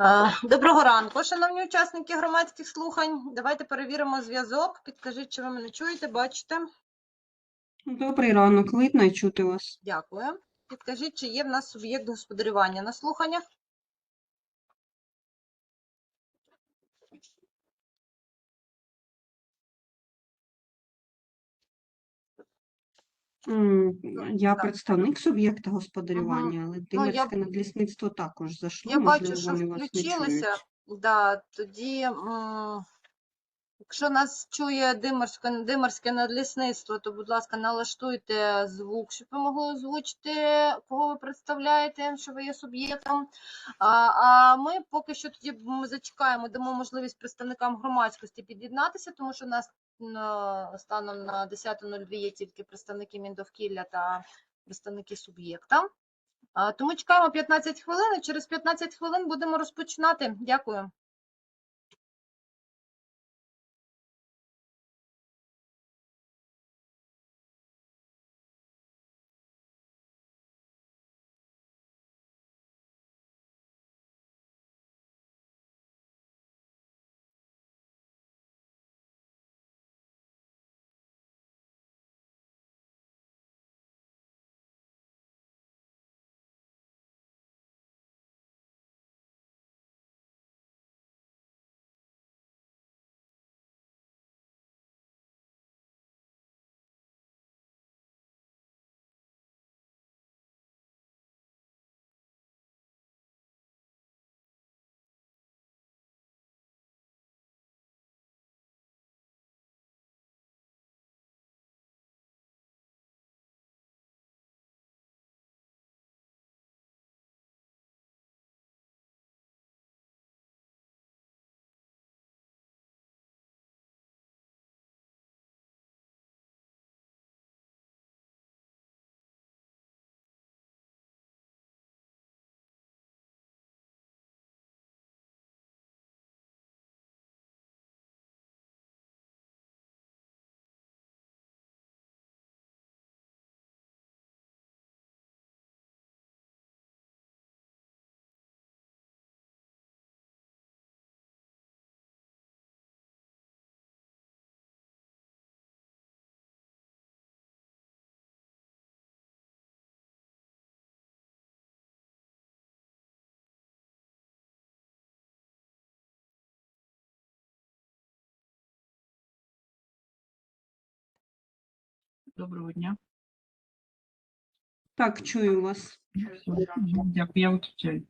Е, Доброго ранку, шановні учасники громадських слухань. Давайте перевіримо зв'язок. Підкажіть, чи ви мене чуєте, бачите? Добрий ранок, видно і чути вас. Дякую. Підкажіть, чи є в нас суб'єкт господарювання на слуханнях? М, Я так. представник суб'єкта господарювання, але Ну, я- надлісництво також зайшло, Я бачу, можливо, що вони вас не включилися. Да, тоді, м, якщо нас чує Димирське, Димирське надлісництво, то, будь ласка, налаштуйте звук, щоб ви могли озвучити, кого ви представляєте, що ви є суб'єктом. А, а ми поки що тоді м, зачекаємо, дамо можливість представникам громадськості під'єднатися, тому що у нас на, станом на 10.02 є тільки представники Міндовкілля та представники суб'єкта. Тому чекаємо 15 хвилин, і через 15 хвилин будемо розпочинати. Дякую. Доброго дня. Так, чую вас. Дякую, я виключаю.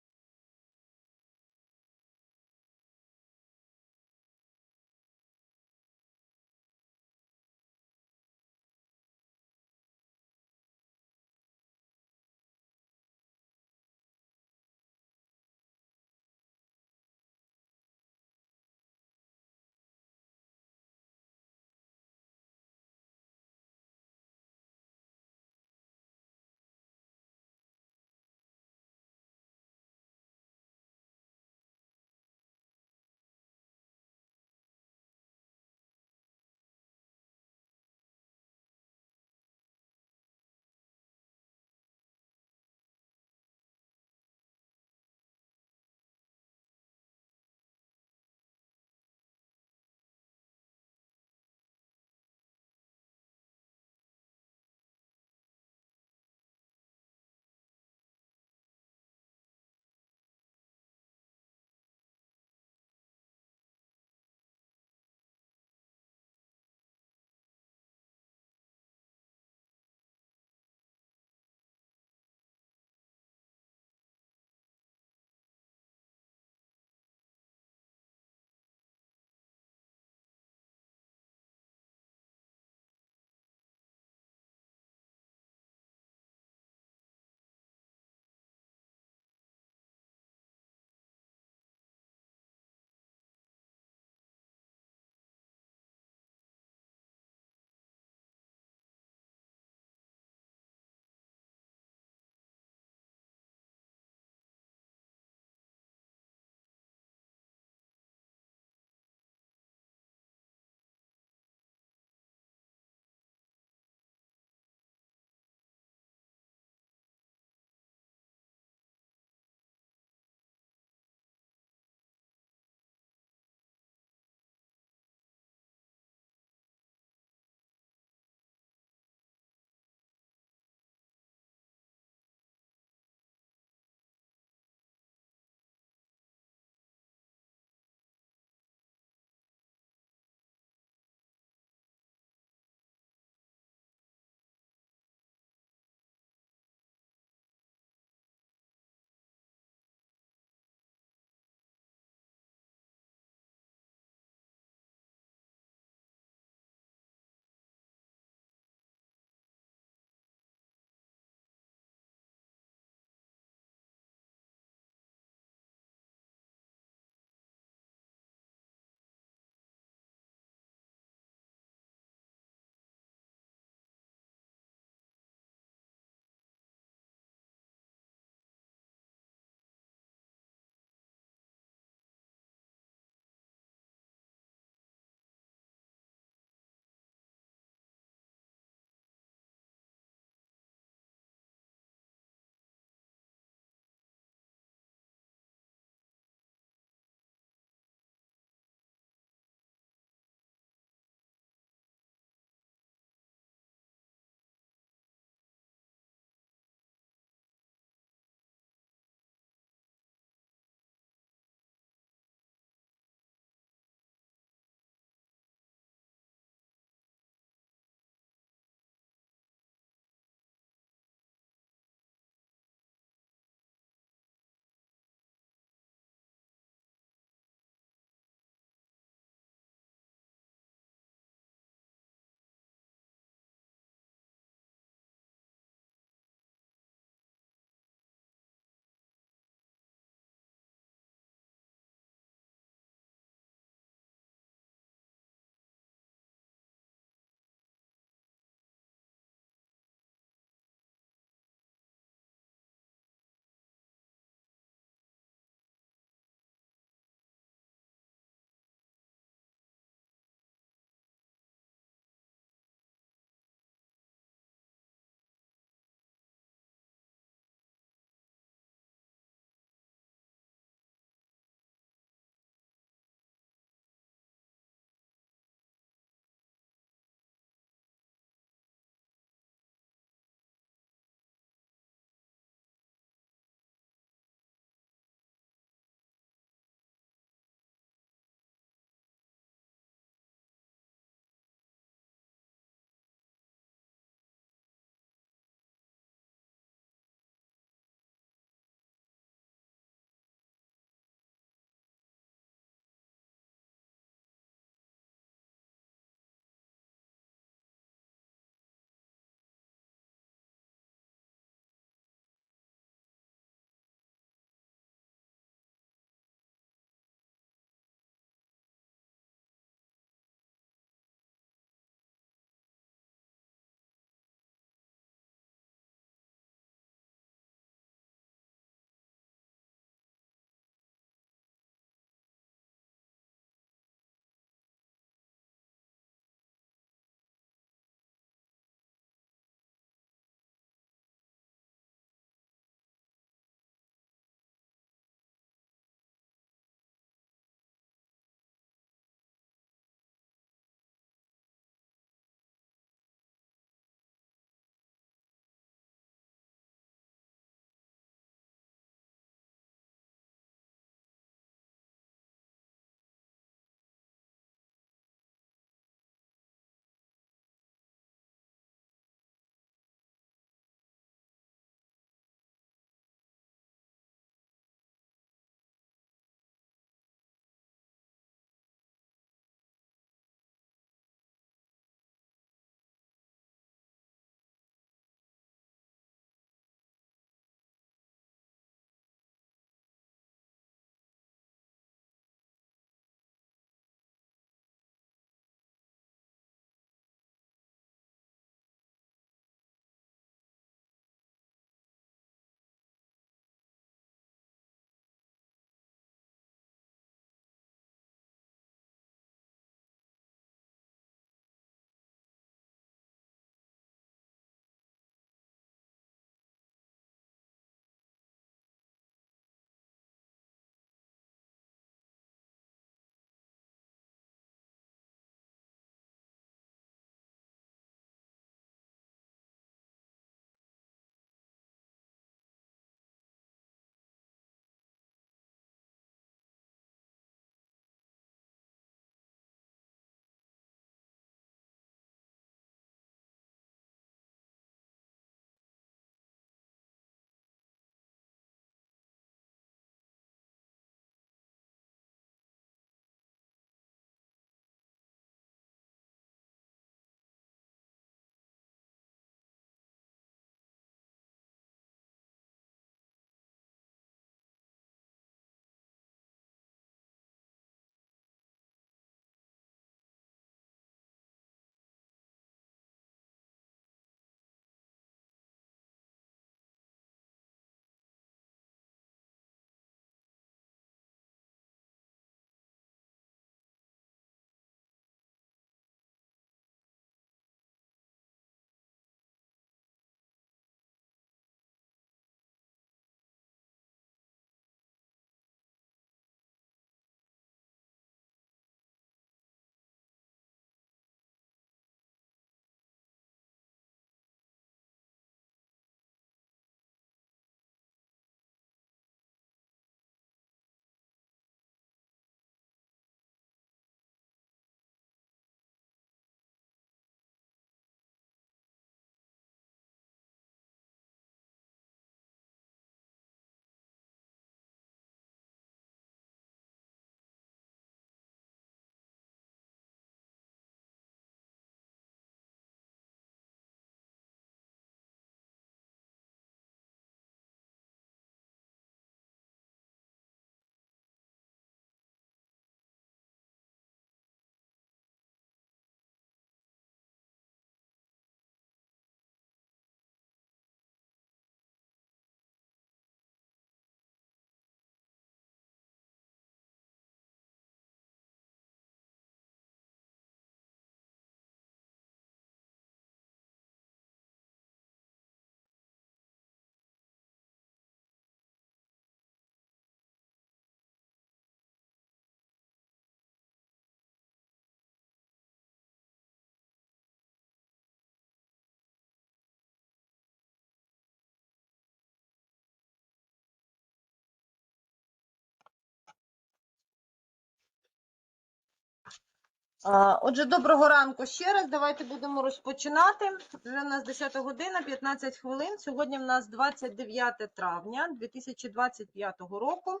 Отже, доброго ранку ще раз. Давайте будемо розпочинати. Вже у нас 10 година, 15 хвилин. Сьогодні в нас 29 травня 2025 року.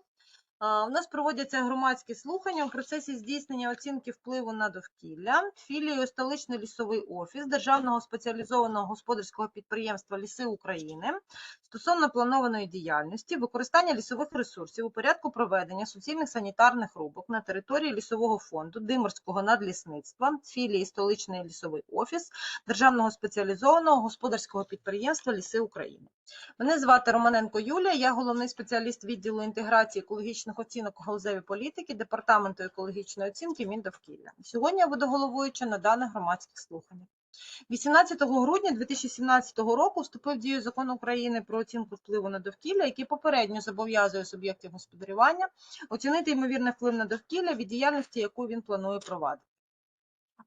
У нас проводяться громадські слухання у процесі здійснення оцінки впливу на довкілля філією столичний лісовий офіс Державного спеціалізованого господарського підприємства Ліси України стосовно планованої діяльності, використання лісових ресурсів у порядку проведення суцільних санітарних рубок на території лісового фонду Диморського надлісництва філії столичний лісовий офіс Державного спеціалізованого господарського підприємства Ліси України. Мене звати Романенко Юлія, я головний спеціаліст відділу інтеграції екологічних оцінок у галузевій політики Департаменту екологічної оцінки Міндовкілля. Сьогодні я буду головуюча на даних громадських слуханнях. 18 грудня 2017 року вступив в дію закон України про оцінку впливу на довкілля, який попередньо зобов'язує суб'єктів господарювання оцінити ймовірний вплив на довкілля від діяльності, яку він планує провадити.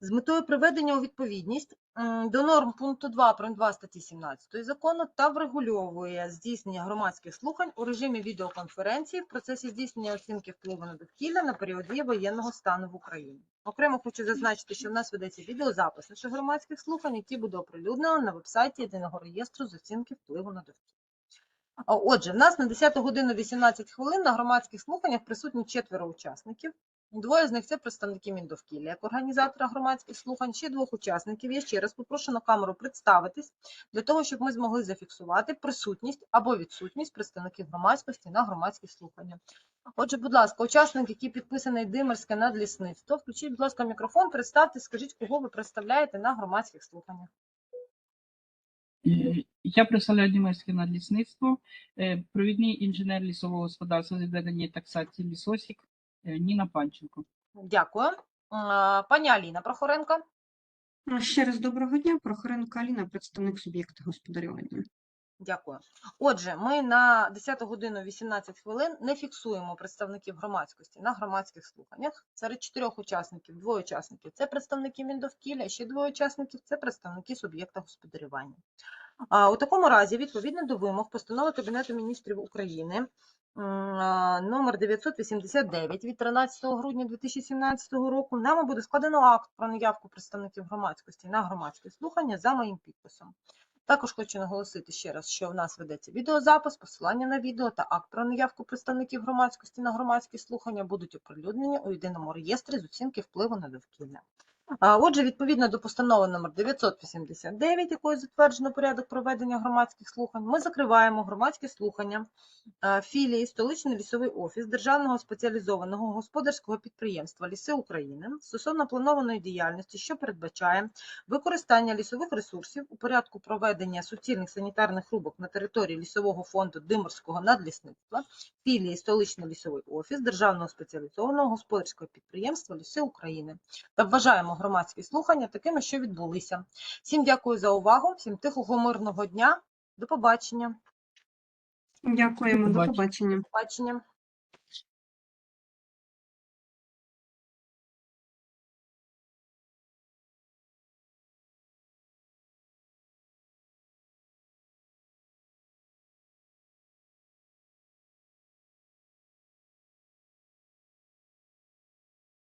з метою приведення у відповідність до норм пункту 2 прим. 2 статті 17 закону та врегульовує здійснення громадських слухань у режимі відеоконференції в процесі здійснення оцінки впливу на довкілля на період дії воєнного стану в Україні. Окремо хочу зазначити, що в нас ведеться відеозапис наших громадських слухань, які буде оприлюднено на вебсайті єдиного реєстру з оцінки впливу на довкілля. Отже, в нас на 10 годину 18 хвилин на громадських слуханнях присутні четверо учасників. Двоє з них це представники Міндовкілля, як організатора громадських слухань. Ще двох учасників. Я ще раз попрошу на камеру представитись для того, щоб ми змогли зафіксувати присутність або відсутність представників громадськості на громадських слуханнях. Отже, будь ласка, учасник, який підписаний Димерське надлісництво, включіть, будь ласка, мікрофон, представте, скажіть, кого ви представляєте на громадських слуханнях. Е, Я представляю Дімерське надлісництво, е, провідний інженер лісового господарства з відведення таксації лісосік Ніна Панченко. Дякую. Пані Аліна Прохоренко. Ще раз доброго дня. Прохоренко Аліна, представник суб'єкта господарювання. Дякую. Отже, ми на 10 годину 18 хвилин не фіксуємо представників громадськості на громадських слуханнях. Серед чотирьох учасників двоє учасників це представники Міндовкілля, ще двоє учасників це представники суб'єкта господарювання. А, У такому разі, відповідно до вимог постанови Кабінету міністрів України номер 989 від 13 грудня 2017 року, нами буде складено акт про наявку представників громадськості на громадські слухання за моїм підписом. Також хочу наголосити ще раз, що в нас ведеться відеозапис, посилання на відео та акт про наявку представників громадськості на громадські слухання будуть оприлюднені у єдиному реєстрі з оцінки впливу на довкілля. Отже, відповідно до постанови номер 989, якою затверджено порядок проведення громадських слухань, ми закриваємо громадські слухання філії столичний лісовий офіс Державного спеціалізованого господарського підприємства Ліси України стосовно планованої діяльності, що передбачає використання лісових ресурсів у порядку проведення суцільних санітарних рубок на території лісового фонду Диморського надлісництва, філії столичний лісовий офіс Державного спеціалізованого господарського підприємства Ліси України та вважаємо громадські слухання такими, що відбулися. Всім дякую за увагу, всім тихого мирного дня. До побачення. Дякуємо, до побачення. До Побачення.